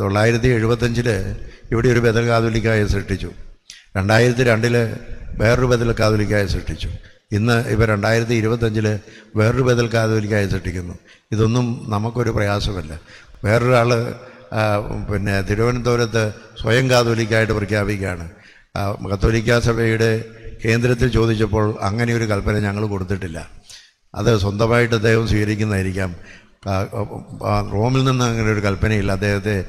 തൊള്ളായിരത്തി എഴുപത്തഞ്ചിൽ ഇവിടെ ഒരു ബദൽ കാതോലിക്കായ സൃഷ്ടിച്ചു. രണ്ടായിരത്തി രണ്ടിൽ വേറൊരു ബദൽ കാതോലിക്കായ സൃഷ്ടിച്ചു. ഇന്ന് ഇവ രണ്ടായിരത്തി ഇരുപത്തഞ്ചിൽ വേറൊരു ബദൽ കാതോലിക്കായ സൃഷ്ടിക്കുന്നു. ഇതൊന്നും നമുക്കൊരു പ്രയാസമല്ല. വേറൊരാൾ പിന്നെ തിരുവനന്തപുരത്ത് സ്വയം കാതോലിക്കായിട്ട് പ്രഖ്യാപിക്കുകയാണ്. കത്തോലിക്ക സഭയുടെ കേന്ദ്രത്തിൽ ചോദിച്ചപ്പോൾ അങ്ങനെ ഒരു കൽപ്പന ഞങ്ങൾ കൊടുത്തിട്ടില്ല. അത് സ്വന്തമായിട്ട് അദ്ദേഹം സ്വീകരിക്കുന്നതായിരിക്കാം. റോമിൽ നിന്ന് അങ്ങനെ ഒരു കൽപ്പനയില്ല. അദ്ദേഹത്തെ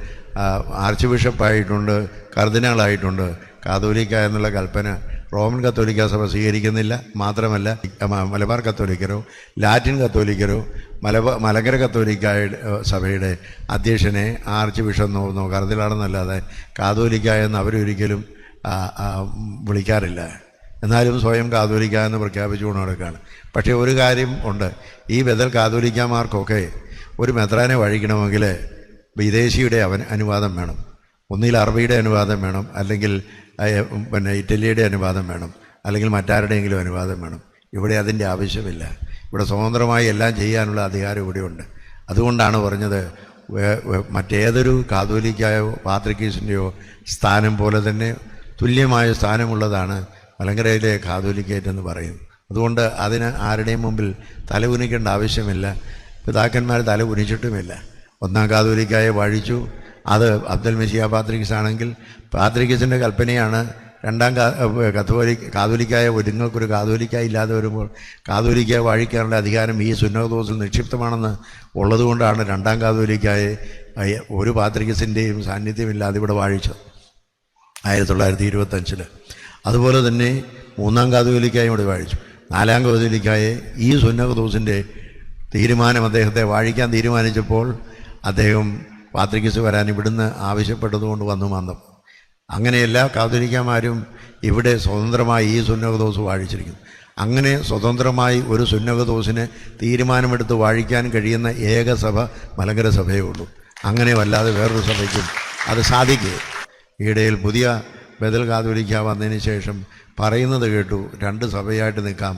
ആർച്ച് ബിഷപ്പായിട്ടുണ്ട് കർദിനാളായിട്ടുണ്ട്. കാതോലിക്ക എന്നുള്ള കൽപ്പന റോമൻ കത്തോലിക്ക സഭ സ്വീകരിക്കുന്നില്ല. മാത്രമല്ല മലബാർ കത്തോലിക്കരോ ലാറ്റിൻ കത്തോലിക്കരോ മലബാർ മലങ്കര കത്തോലിക്ക സഭയുടെ അധ്യക്ഷനെ ആർച്ച് ബിഷപ്പ് നോക്കുന്നോ കർദിനാളെന്നല്ലാതെ കാതോലിക്ക എന്ന് അവരൊരിക്കലും വിളിക്കാറില്ല. എന്നാലും സ്വയം കാതോലിക്ക എന്ന് പ്രഖ്യാപിച്ചുകൊണ്ട് നടക്കുകയാണ്. പക്ഷേ ഒരു കാര്യം ഉണ്ട്. ഈ ബദൽ കാതോലിക്കാമാർക്കൊക്കെ ഒരു മെത്രാനെ വഴിക്കണമെങ്കിൽ വിദേശിയുടെ അവൻ അനുവാദം വേണം. ഒന്നിൽ അറബിയുടെ അനുവാദം വേണം. അല്ലെങ്കിൽ പിന്നെ ഇറ്റലിയുടെ അനുവാദം വേണം. അല്ലെങ്കിൽ മറ്റാരുടെയെങ്കിലും അനുവാദം വേണം. ഇവിടെ അതിന്റെ ആവശ്യമില്ല. ഇവിടെ സ്വതന്ത്രമായി എല്ലാം ചെയ്യാനുള്ള അധികാരം ഇവിടെയുണ്ട് അതുകൊണ്ടാണ് പറഞ്ഞത് മറ്റേതൊരു കാതോലിക്കായോ പാത്രിക്കീസിന്റെയോ സ്ഥാനം പോലെ തന്നെ തുല്യമായ സ്ഥാനമുള്ളതാണ് മലങ്കരയിലെ കാതോലിക്കേറ്റ് എന്ന് അതുകൊണ്ട് അതിന് ആരുടെയും മുമ്പിൽ തലകുനിക്കേണ്ട ആവശ്യമില്ല. പിതാക്കന്മാർ തല കുനിച്ചിട്ടുമില്ല ഒന്നാം കാതോലിക്കായെ വാഴിച്ചു. അത് അബ്ദുൽ മെസ്സിയ പാത്രിക്സ് ആണെങ്കിൽ പാത്രിക്സിന്റെ കൽപ്പനയാണ് രണ്ടാം കാ കത്തോലി കാതോലിക്കായ ഒരുങ്ങൾക്കൊരു കാതോലിക്കായി ഇല്ലാതെ വരുമ്പോൾ കാതോലിക്കായ വാഴിക്കാനുള്ള അധികാരം ഈ സുന്നോദോസിൽ നിക്ഷിപ്തമാണെന്ന് ഉള്ളതുകൊണ്ടാണ് രണ്ടാം കാതോലിക്കായെ ഒരു പാത്രികസിന്റെയും സാന്നിധ്യമില്ലാതെ ഇവിടെ വാഴിച്ചത് ആയിരത്തി തൊള്ളായിരത്തി ഇരുപത്തഞ്ചിൽ അതുപോലെ തന്നെ മൂന്നാം കാതോലിക്കായും ഇവിടെ വാഴിച്ചു. നാലാം കാതോലിക്കായെ ഈ സുന്നകദോസിന്റെ തീരുമാനം അദ്ദേഹത്തെ വാഴിക്കാൻ തീരുമാനിച്ചപ്പോൾ അദ്ദേഹം പാത്രികസ് വരാൻ ഇവിടുന്ന് ആവശ്യപ്പെട്ടതുകൊണ്ട് വന്നു വന്നു. അങ്ങനെ എല്ലാ കാതോലിക്കന്മാരും ഇവിടെ സ്വതന്ത്രമായി ഈ സുന്നകദോസ് വാഴിച്ചിരിക്കുന്നു. അങ്ങനെ സ്വതന്ത്രമായി ഒരു സുന്നകദോസിന് തീരുമാനമെടുത്ത് വാഴിക്കാൻ കഴിയുന്ന ഏക സഭ മലങ്കര സഭയേ ഉള്ളൂ. അങ്ങനെ വല്ലാതെ വേറൊരു സഭയ്ക്കും അത് സാധിക്കുക ഈയിടയിൽ പുതിയ ബദൽ കാതോലിക്ക വന്നതിന് ശേഷം പറയുന്നത് കേട്ടു രണ്ട് സഭയായിട്ട് നിൽക്കാം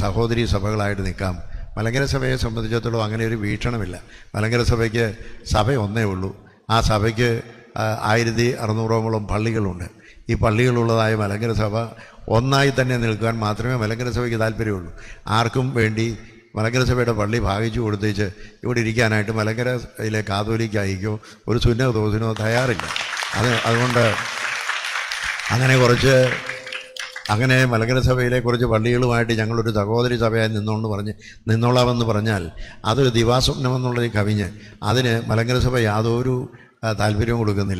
സഹോദരി സഭകളായിട്ട് നിൽക്കാം മലങ്കര സഭയെ സംബന്ധിച്ചിടത്തോളം അങ്ങനെ ഒരു വീക്ഷണമില്ല. മലങ്കര സഭയ്ക്ക് സഭ ഒന്നേ ഉള്ളൂ. ആ സഭയ്ക്ക് ആയിരത്തി അറുന്നൂറോളം പള്ളികളുണ്ട്. ഈ പള്ളികളുള്ളതായ മലങ്കര സഭ ഒന്നായി തന്നെ നിൽക്കാൻ മാത്രമേ മലങ്കര സഭയ്ക്ക് താല്പര്യമുള്ളൂ. ആർക്കും വേണ്ടി മലങ്കര സഭയുടെ പള്ളി ഭാഗിച്ചു കൊടുത്തേച്ച് ഇവിടെ ഇരിക്കാനായിട്ട് മലങ്കരയിലെ കാതോലിക്കായിക്കോ ഒരു സുന്നോ തോസിനോ തയ്യാറില്ല. അത് അതുകൊണ്ട് അങ്ങനെ കുറച്ച് അങ്ങനെ മലങ്കര സഭയിലെ കുറച്ച് പള്ളികളുമായിട്ട് ഞങ്ങളൊരു സഹോദരി സഭയായി നിന്നുകൊണ്ട് പറഞ്ഞ് നിന്നോളാമെന്ന് പറഞ്ഞാൽ അതൊരു ദിവാസ്വപ്നമെന്നുള്ളത് കവിഞ്ഞ് അതിന് മലങ്കര സഭ യാതൊരു താല്പര്യവും കൊടുക്കുന്നില്ല.